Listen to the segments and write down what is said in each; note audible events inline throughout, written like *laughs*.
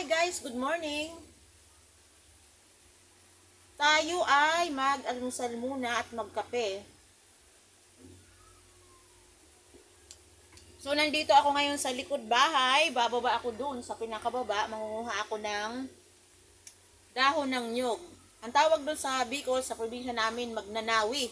Hi guys, good morning. Tayo ay mag-almusal muna at magkape. So nandito ako ngayon sa likod bahay, bababa ako doon sa pinakababa, mangunguha ako ng dahon ng nyog. Ang tawag doon sa Bicol, sa probinsya namin, magnanawi.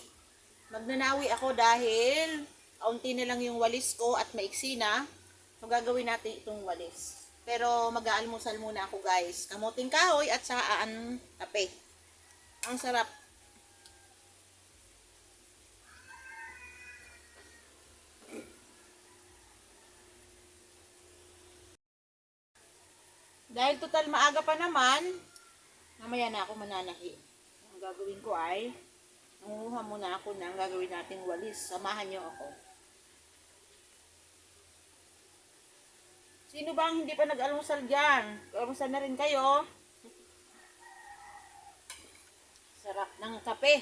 Magnanawi ako dahil kaunti na lang yung walis ko at maiksi na. So gagawin natin itong walis. Pero mag-aalmusal muna ako guys. Kamuting kahoy at saka ang kape. Ang sarap. Dahil total maaga pa naman, mamaya na ako mananahi. Ang gagawin ko ay, nanguha muna ako ng gagawin nating walis. Samahan niyo ako. Sino ba ang hindi pa nag-almusal dyan? Almusal na rin kayo. Sarap ng kape.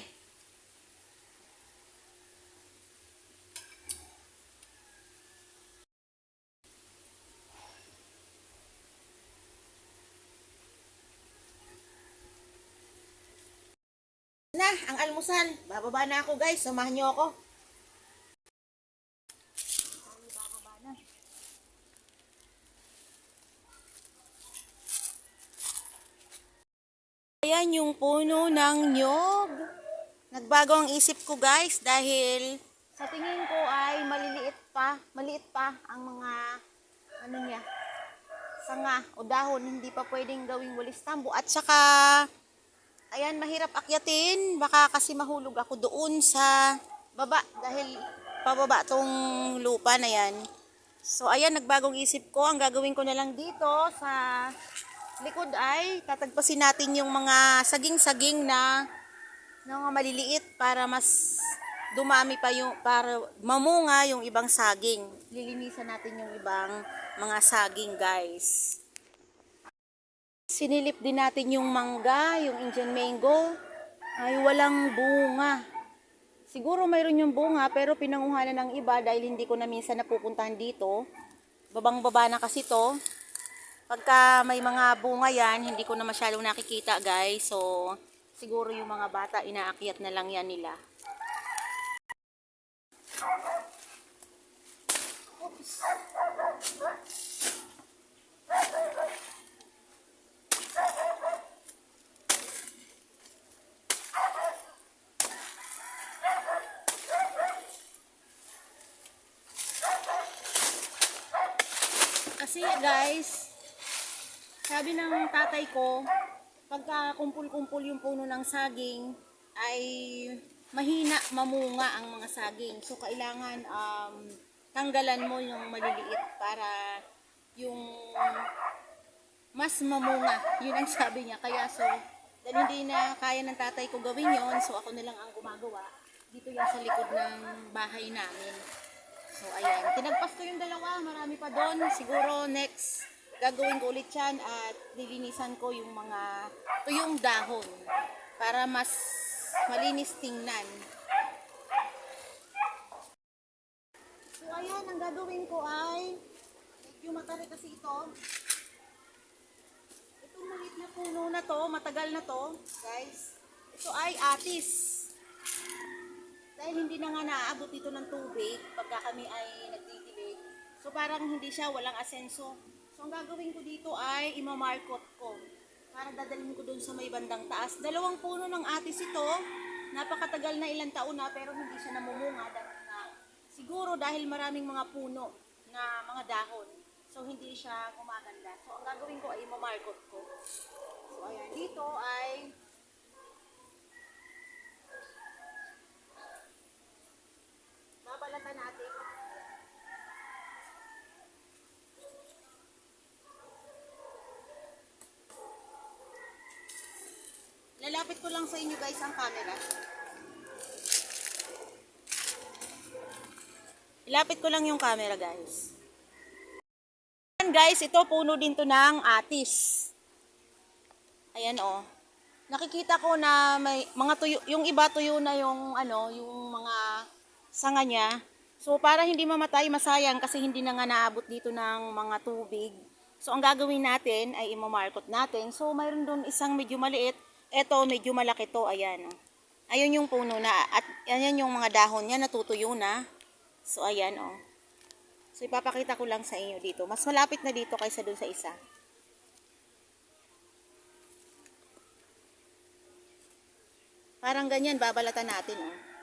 Na, ang almusal. Bababa na ako guys. Samahan niyo ako. Ayan yung puno ng nyog. Nagbago ang isip ko guys dahil sa tingin ko ay maliliit pa, maliit pa ang mga ano niya, sanga o dahon, hindi pa pwedeng gawing walis tambo. At saka, ayan, mahirap akyatin. Baka kasi mahulog ako doon sa baba dahil pababa tong lupa na yan. So, ayan, nagbagong isip ko. Ang gagawin ko na lang dito sa likod ay tatagpasin natin yung mga saging-saging na mga maliliit para mas dumami pa yung para mamunga yung ibang saging. Lilinisan natin yung ibang mga saging, guys. Sinilip din natin yung mangga, yung Indian mango. Ay walang bunga. Siguro mayroon yung bunga pero pinanguhanan ng iba dahil hindi ko na minsan napupuntahan dito. Babang-baba na kasi to. Pagka may mga bunga yan, hindi ko na masyadong nakikita guys. So, siguro yung mga bata, inaakyat na lang yan nila. Oops. Kasi guys, sabi ng tatay ko, pagka kumpul-kumpul yung puno ng saging, ay mahina mamunga ang mga saging. So, kailangan um, tanggalan mo yung maliliit para yung mas mamunga. Yun ang sabi niya. Kaya so, dahil hindi na kaya ng tatay ko gawin yon so ako na lang ang gumagawa. Dito yan sa likod ng bahay namin. So, ayan. Tinagpas ko yung dalawa. Marami pa doon. Siguro next, gagawin ko ulit yan at lilinisan ko yung mga tuyong dahon para mas malinis tingnan. So, ayan. Ang gagawin ko ay medyo matari kasi ito. Itong maliit na puno na to, matagal na to, guys. Ito ay atis. Dahil hindi na nga naaabot dito ng tubig pagka kami ay nagtitilig. So parang hindi siya walang asenso. So ang gagawin ko dito ay imamarkot ko. Para dadalhin ko doon sa may bandang taas. Dalawang puno ng atis ito. Napakatagal na ilang taon na pero hindi siya namumunga dahil na siguro dahil maraming mga puno na mga dahon. So hindi siya gumaganda. So ang gagawin ko ay imamarkot ko. So ayan, dito ay babalatan natin. Lalapit ko lang sa inyo guys ang camera. Ilapit ko lang yung camera guys. Ayan guys, ito puno din to ng atis. Ayan oh. Nakikita ko na may mga tuyo, yung iba tuyo na yung ano, yung mga sanga niya. So para hindi mamatay, masayang kasi hindi na nga naabot dito ng mga tubig. So, ang gagawin natin ay imamarkot natin. So, mayroon doon isang medyo maliit. Ito, medyo malaki to. Ayan. Oh. Ayun yung puno na. At ayan yung mga dahon niya. Natutuyo na. So, ayan. Oh. So, ipapakita ko lang sa inyo dito. Mas malapit na dito kaysa doon sa isa. Parang ganyan, babalatan natin. Oh. So,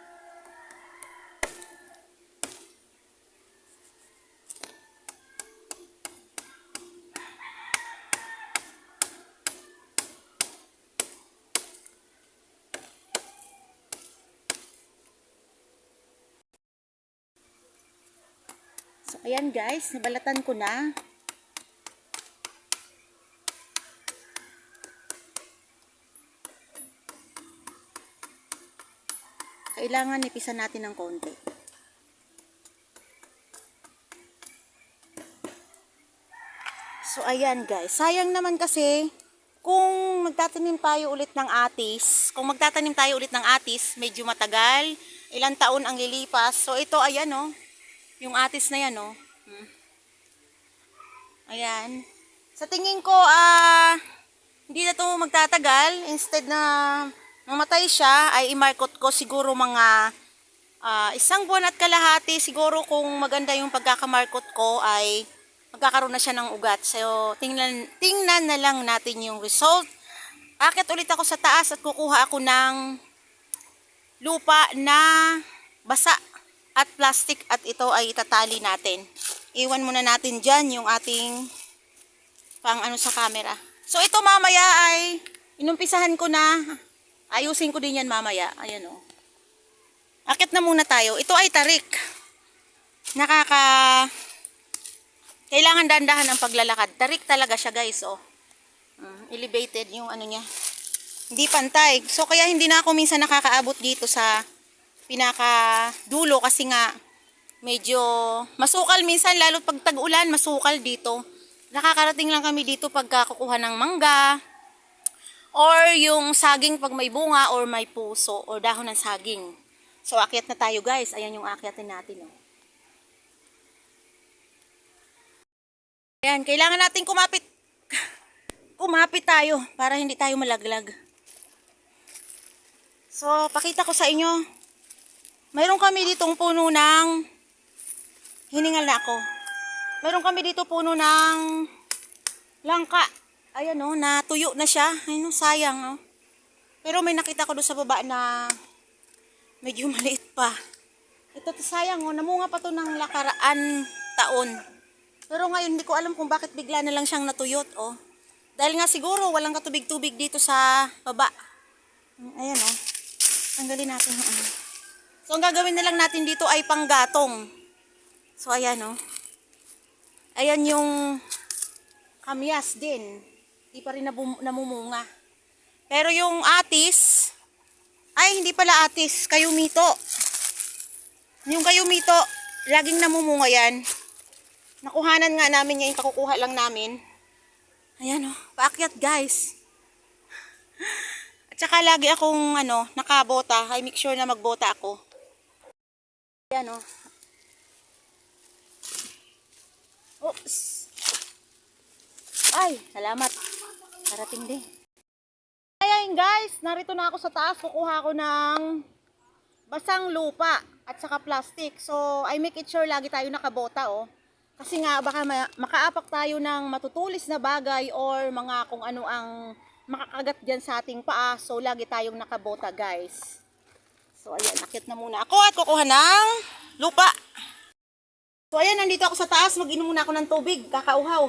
ayan guys, nabalatan ko na. Kailangan nipisan natin ng konti. So, ayan guys. Sayang naman kasi, kung magtatanim tayo ulit ng atis, kung magtatanim tayo ulit ng atis, medyo matagal, ilang taon ang lilipas. So, ito, ayan oh, yung atis na yan oh. Hmm. Ayan. Sa tingin ko, ah, hindi na to magtatagal. Instead na mamatay siya, ay imarkot ko siguro mga ah, isang buwan at kalahati. Siguro kung maganda yung pagkakamarkot ko ay magkakaroon na siya ng ugat. So, tingnan, tingnan na lang natin yung result. Akit ulit ako sa taas at kukuha ako ng lupa na basa at plastic at ito ay itatali natin. Iwan muna natin dyan yung ating pang ano sa camera. So ito mamaya ay inumpisahan ko na. Ayusin ko din yan mamaya. Ayan o. Akit na muna tayo. Ito ay tarik. Nakaka... Kailangan dandahan ang paglalakad. Tarik talaga siya guys oh. Mm, elevated yung ano niya. Hindi pantay. So kaya hindi na ako minsan nakakaabot dito sa pinaka dulo kasi nga medyo masukal minsan lalo pag tag-ulan masukal dito. Nakakarating lang kami dito pagka kukuha ng mangga or yung saging pag may bunga or may puso or dahon ng saging. So akyat na tayo guys. Ayan yung akyatin natin oh. Ayan, kailangan natin kumapit *laughs* kumapit tayo para hindi tayo malaglag. So, pakita ko sa inyo. Mayroon kami ditong puno ng hiningal na ako. Mayroon kami dito puno ng langka. Ayan oh, natuyo na siya. Ayun, oh, sayang oh. Pero may nakita ko doon sa baba na medyo *laughs* maliit pa. Ito sayang oh, namunga pa to ng lakaraan taon. Pero ngayon hindi ko alam kung bakit bigla na lang siyang natuyot oh. Dahil nga siguro walang katubig-tubig dito sa baba. Ayan oh. Tanggalin natin ano. So, ang gagawin na lang natin dito ay panggatong. So, ayan, oh. Ayan yung kamyas din. Hindi pa rin namumunga. Pero yung atis, ay, hindi pala atis, kayumito. Yung kayumito, laging namumunga yan. Nakuhanan nga namin yan, kakukuha lang namin. Ayan, oh. Paakyat, guys. *laughs* At saka lagi akong ano, nakabota. I make sure na magbota ako. Ayan o. Oops. Ay, salamat. Parating din. Ayan guys, narito na ako sa taas. Kukuha ako ng basang lupa at saka plastic. So, I make it sure lagi tayo nakabota oh. Kasi nga baka ma- makaapak tayo ng matutulis na bagay or mga kung ano ang makakagat dyan sa ating paa. So, lagi tayong nakabota, guys. So, ayan, nakit na muna ako at kukuha ng lupa. So, ayan, nandito ako sa taas. Mag-inom muna ako ng tubig. Kakauhaw.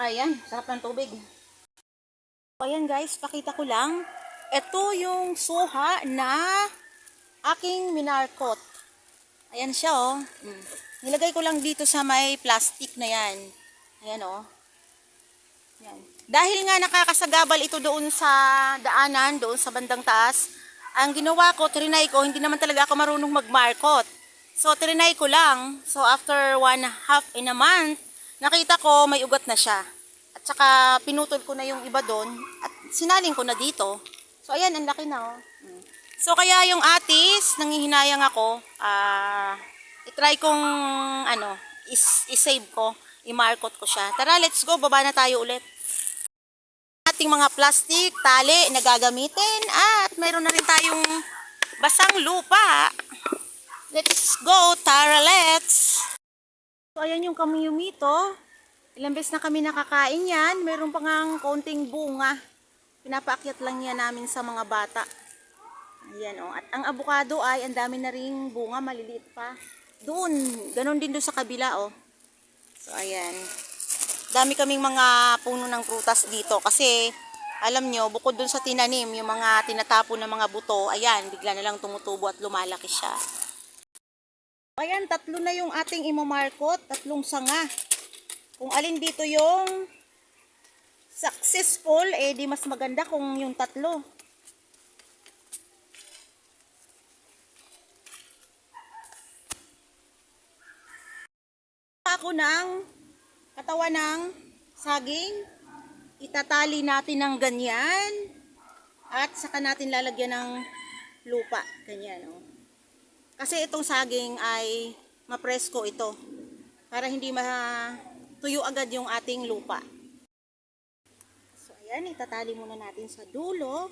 Ayan, sarap ng tubig. Ayan guys, pakita ko lang. Ito yung suha na aking minarkot. Ayan siya oh. Nilagay ko lang dito sa may plastic na yan. Ayan oh. Yan. Dahil nga nakakasagabal ito doon sa daanan, doon sa bandang taas, ang ginawa ko, trinay ko, hindi naman talaga ako marunong magmarkot. So, trinay ko lang. So, after one half in a month, nakita ko may ugat na siya. At saka, pinutol ko na yung iba doon at sinaling ko na dito. So, ayan, ang laki na, oh. Mm. So, kaya yung atis, nangihinayang ako, ah, itry kong, ano, is, isave ko, i-markot ko siya. Tara, let's go, baba na tayo ulit. Ating mga plastic, tali na gagamitin, at mayroon na rin tayong basang lupa. Let's go, tara, let's! So, ayan yung kamiyumito. Ilang beses na kami nakakain yan. Meron pa ngang konting bunga. Pinapaakyat lang yan namin sa mga bata. Ayan o. At ang abukado ay ang dami na ring bunga, maliliit pa. Doon, ganun din doon sa kabila o. So ayan. Dami kaming mga puno ng prutas dito kasi alam nyo, bukod doon sa tinanim, yung mga tinatapon ng mga buto, ayan, bigla na lang tumutubo at lumalaki siya. Ayan, tatlo na yung ating imamarkot, tatlong sanga. Kung alin dito yung successful, eh di mas maganda kung yung tatlo. Ako ng katawan ng saging. Itatali natin ng ganyan. At saka natin lalagyan ng lupa. Ganyan, oh. Kasi itong saging ay mapresko ito. Para hindi matuyo agad yung ating lupa. So, ayan. Itatali muna natin sa dulo.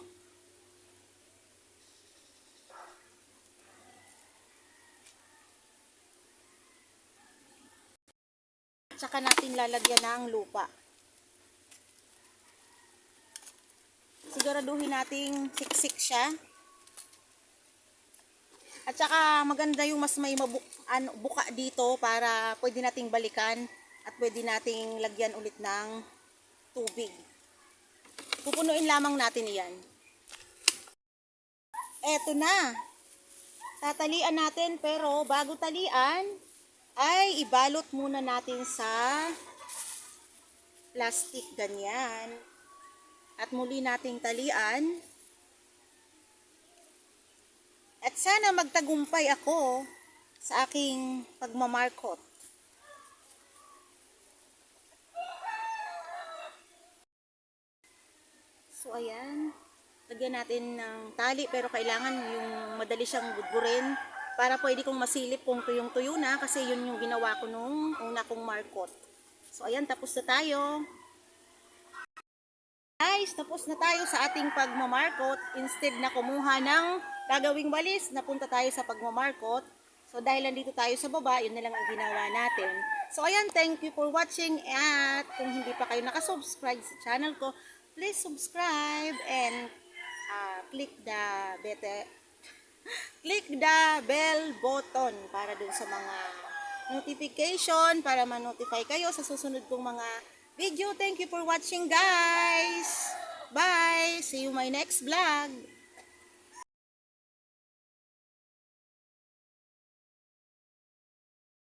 Tsaka natin lalagyan ng lupa. Siguraduhin nating siksik siya. At saka maganda yung mas may mabu ano, buka dito para pwede nating balikan at pwede nating lagyan ulit ng tubig. Pupunuin lamang natin iyan. Eto na. Tatalian natin pero bago talian ibalot muna natin sa plastic ganyan. At muli nating talian. At sana magtagumpay ako sa aking pagmamarkot. So ayan, lagyan natin ng tali pero kailangan yung madali siyang budburin para pwede kong masilip kung tuyong-tuyo na kasi yun yung ginawa ko nung una kong markot. So ayan, tapos na tayo. Guys, tapos na tayo sa ating pagmamarkot. Instead na kumuha ng gagawing walis, napunta tayo sa pagmamarkot. So dahil nandito tayo sa baba, yun na lang ang ginawa natin. So ayan, thank you for watching at kung hindi pa kayo nakasubscribe sa channel ko, please subscribe and uh, click the bete click the bell button para dun sa mga notification para ma-notify kayo sa susunod kong mga video. Thank you for watching guys. Bye. See you my next vlog.